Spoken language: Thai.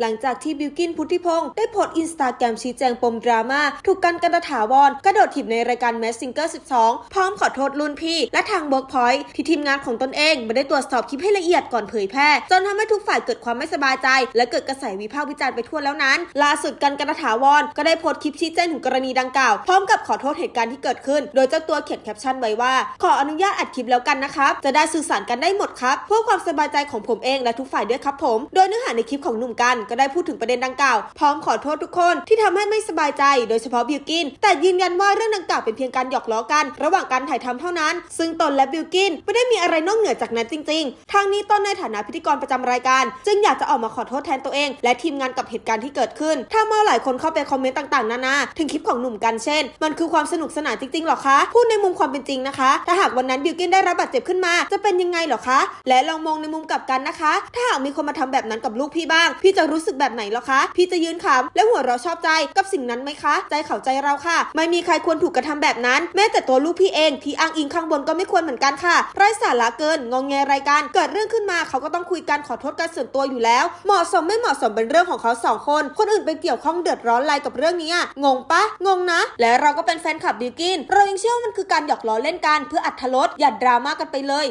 หลังจากที่บิวกินพุทธิพงศ์ได้โพสต์อินสตาแกรมชี้แจงปมดราม่าถูกกันกันตถาวรกระโดดถีบในรายการแมสซิงเกอร์ 12 พร้อมขอโทษรุ่นพี่ และทางเบิร์กพอยท์ที่ทีมงานของตนเองไม่ได้ตรวจสอบคลิปให้ละเอียดก่อนเผยแพร่ จนทำให้ทุกฝ่ายเกิดความไม่สบายใจ และเกิดกระแสวิพากษ์วิจารณ์ไปทั่วแล้วนั้น ล่าสุดกันกันตถาวรก็ได้โพสต์คลิปชี้แจงถึงกรณีดังกล่าว พร้อมกับขอโทษเหตุการณ์ที่เกิดขึ้น โดยเจ้าตัวเขียนแคปชั่นไว้ว่า ขออนุญาตอัดคลิปแล้วกันนะครับจะได้สื่อสารกันได้หมดครับเพื่อความสบายใจของผมเองและทุกฝ่ายด้วยครับผม โดยเนื้อหาในคลิปของหนุ่มกันก็ได้พูดถึงประเด็นดังกล่าว พร้อมขอโทษทุกคนที่ทำให้ไม่สบายใจ โดยเฉพาะบิวกิน แต่ยืนยันว่าเรื่องดังกล่าวเป็นเพียงการหยอกล้อกัน ระหว่างการถ่ายทำเท่านั้น ซึ่งตนและบิวกินไม่ได้มีอะไรนอกเหนือจากนั้นจริง ๆ ทางนี้ตนในฐานะพิธีกรประจำรายการ จึงอยากจะออกมาขอโทษแทนตัวเอง และทีมงานกับเหตุการณ์ที่เกิดขึ้นถ้าเมื่อหลายคนเข้าไปคอมเมนต์ต่างๆ นานาถึงคลิปของหนุ่มกันเช่น มันคือความสนุกสนานจริงๆหรอคะพูดในมุมความเป็นจริงนะคะ ถ้าหากวันนั้นบิวกินได้รับบาดเจ็บขึ้นมาจะเป็นยังไงหรอคะ และลองมองในมุมกลับกันนะคะ ถ้าหากมีคนมาทำแบบนั้นกับลูกพี่บ้าง พี่จะรูู้้สึกแบบไหนหรอคะ พี่จะยืนขำและหัวเราะชอบใจกับสิ่งนั้นไหมคะ ใจเขาใจเราค่ะ ไม่มีใครควรถูกกระทำแบบนั้น แม้แต่ตัวลูกพี่เองที่อ้างอิงข้างบนก็ไม่ควรเหมือนกันค่ะไร้สาระเกินงองแงรายการเกิดเรื่องขึ้นมาเขาก็ต้องคุยกันขอโทษกันส่วนตัวอยู่แล้ว เหมาะสมไม่เหมาะสมเป็นเรื่องของเขาสองคน คนอื่นไปเกี่ยวข้องเดือดร้อนอะไรกับเรื่องนี้อะงงปะงงนะ และเราก็เป็นแฟนคลับบิวกินเรายังเชื่อว่ามันคือการหยอกล้อเล่นกันเพื่ออัธรสอย่าดราม่ากันไปเลย